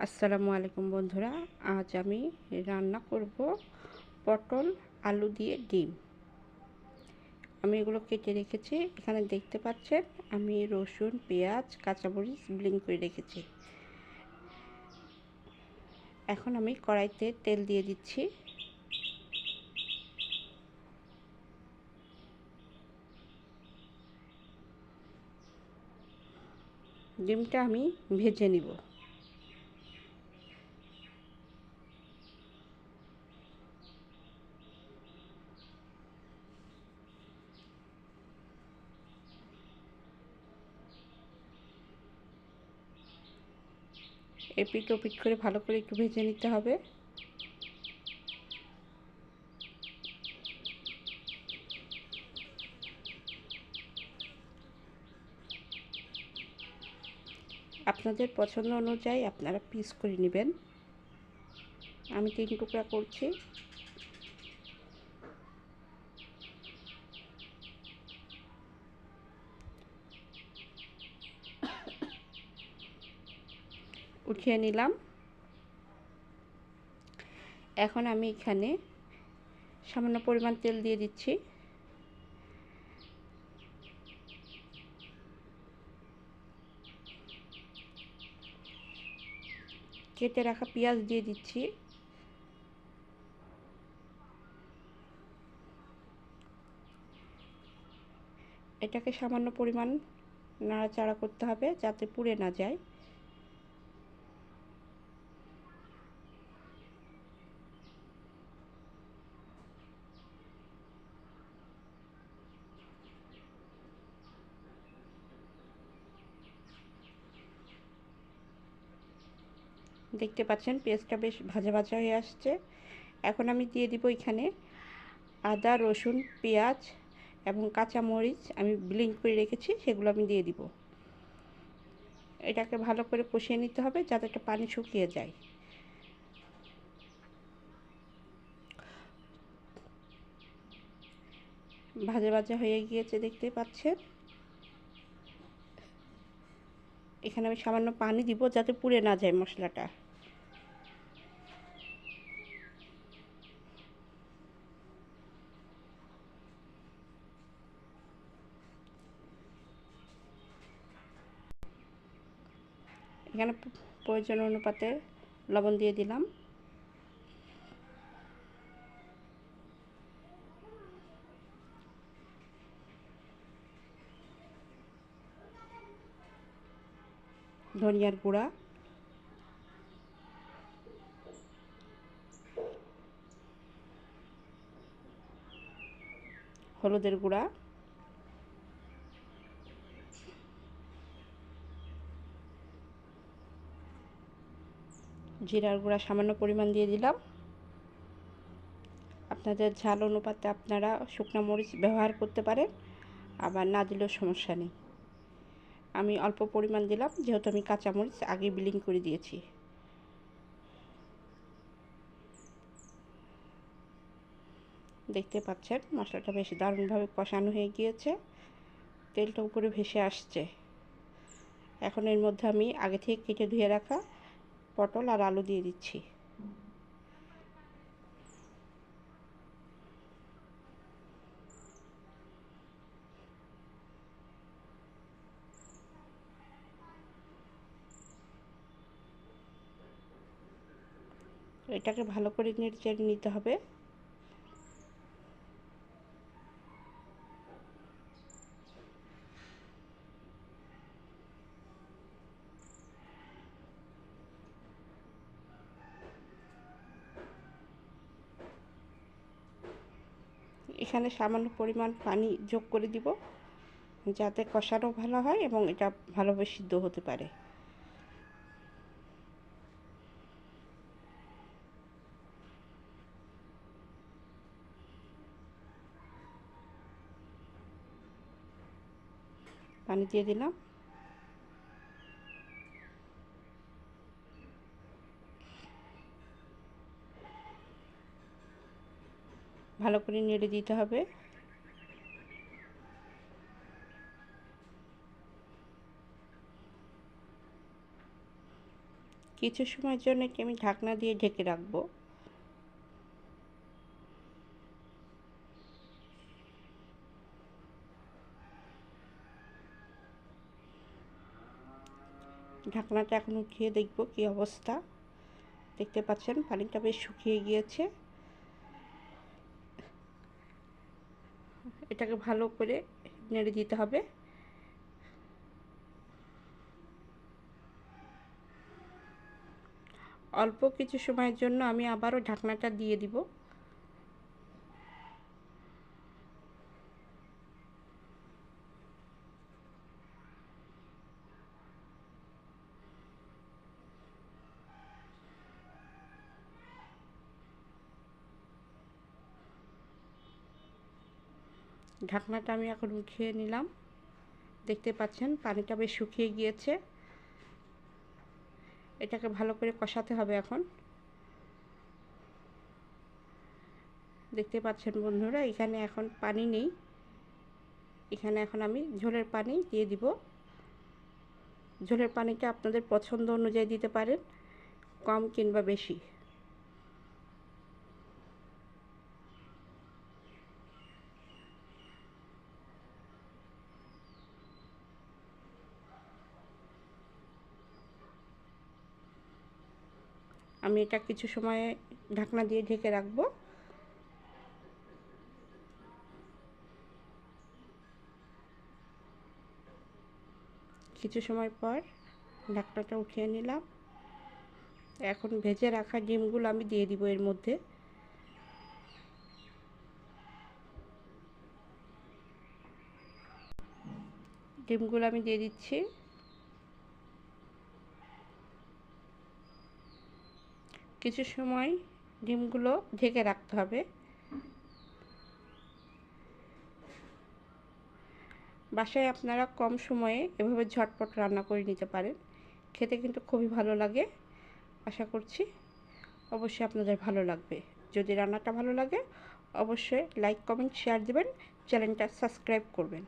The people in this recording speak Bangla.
আসসালামু আলাইকুম বন্ধুরা, আজ আমি রান্না করব পটল আলু দিয়ে ডিম। আমি এগুলো কেটে রেখেছি, এখানে দেখতে পাচ্ছেন আমি রসুন, পেঁয়াজ, কাঁচামরিচ ব্লিং করে রেখেছি। এখন আমি কড়াইতে তেল দিয়ে দিচ্ছি। ডিমটা আমি ভেজে নিব। এপিট ওপিক করে ভালো করে একটু ভেজে নিতে হবে। আপনাদের পছন্দ অনুযায়ী আপনারা পিস করে নেবেন। আমি তিন টুকরা করছি। উঠিয়ে নিলাম। এখন আমি এখানে সামান্য পরিমাণ তেল দিয়ে দিচ্ছি। কেটে রাখা পেঁয়াজ দিয়ে দিচ্ছি। এটাকে সামান্য পরিমাণ নাড়াচাড়া করতে হবে যাতে পুড়ে না যায়। দেখতে পাচ্ছেন, পেঁয়াজটা বেশ ভাজা ভাজা হয়ে আসছে। এখন আমি দিয়ে দিব এখানে আদা, রসুন, পেঁয়াজ এবং কাঁচা মরিচ আমি ব্লিং করে রেখেছি, সেগুলো আমি দিয়ে দিব। এটাকে ভালো করে কষিয়ে নিতে হবে যাতে একটা পানি শুকিয়ে যায়। ভাজা ভাজা হয়ে গিয়েছে, দেখতে পাচ্ছেন। এখানে আমি সামান্য পানি দিব যাতে পুড়ে না যায় মশলাটা। এখানে প্রয়োজন অনুপাতে লবণ দিয়ে দিলাম। ধনিয়ার গুঁড়া। হলুদের গুঁড়া। জিরার গুঁড়া সামান্য পরিমাণ দিয়ে দিলাম। আপনাদের ঝাল অনুপাতে আপনারা শুকনো মরিচ ব্যবহার করতে পারেন, আবার না দিলেও সমস্যা নেই। আমি অল্প পরিমাণ দিলাম, যেহেতু আমি কাঁচামরিচ আগে বিলিং করে দিয়েছি। দেখতে পাচ্ছেন, মশলাটা বেশ দারুণভাবে কষানো হয়ে গিয়েছে। তেলটা উপরে ভেসে আসছে। এখন এর মধ্যে আমি আগে থেকে কেটে ধুয়ে রাখা পটল আর আলু দিয়ে দিচ্ছি। এটাকে ভালো করে নেড়ে নিতে হবে। এখানে সামান্য পরিমাণ পানি যোগ করে দিব, যাতে কষানো ভালো হয় এবং এটা ভালোভাবে সিদ্ধ হতে পারে। পানি দিয়ে দিলাম। ভালো করে নেড়ে দিতে হবে। কিছু সময়ের জন্য একে আমি ঢাকনা দিয়ে ঢেকে রাখব। ঢাকনাটা এখন উঠিয়ে দেখব কি অবস্থা। দেখতে পাচ্ছেন, পানিটা বেশ শুকিয়ে গিয়েছে। এটাকে ভালো করে নেড়ে দিতে হবে। অল্প কিছু সময়ের জন্য আমি আবারও ঢাকনাটা দিয়ে দিব। ঢাকনাটা আমি এখন উঠিয়ে নিলাম। দেখতে পাচ্ছেন, পানিটা বেশ শুকিয়ে গিয়েছে। এটাকে ভালো করে কষাতে হবে এখন। দেখতে পাচ্ছেন বন্ধুরা, এখানে এখন পানি নেই। এখানে এখন আমি ঝোলের পানি দিয়ে দিব। ঝোলের পানিটা আপনাদের পছন্দ অনুযায়ী দিতে পারেন, কম কিংবা বেশি। আমি এটা কিছু সময় ঢাকনা দিয়ে ঢেকে রাখব। কিছু সময় পর ঢাকনাটা উঠিয়ে নিলাম। এখন ভেজে রাখা ডিমগুলো আমি দিয়ে দিব এর মধ্যে। ডিমগুলো আমি দিয়ে দিচ্ছি। কিছু সময় ডিমগুলো ঢেকে রাখতে হবে। বাসায় আপনারা কম সময়ে এভাবে ঝটপট রান্না করে নিতে পারেন। খেতে কিন্তু খুবই ভালো লাগে। আশা করছি অবশ্যই আপনাদের ভালো লাগবে। যদি রান্নাটা ভালো লাগে, অবশ্যই লাইক কমেন্ট শেয়ার দেবেন। চ্যানেলটা সাবস্ক্রাইব করবেন।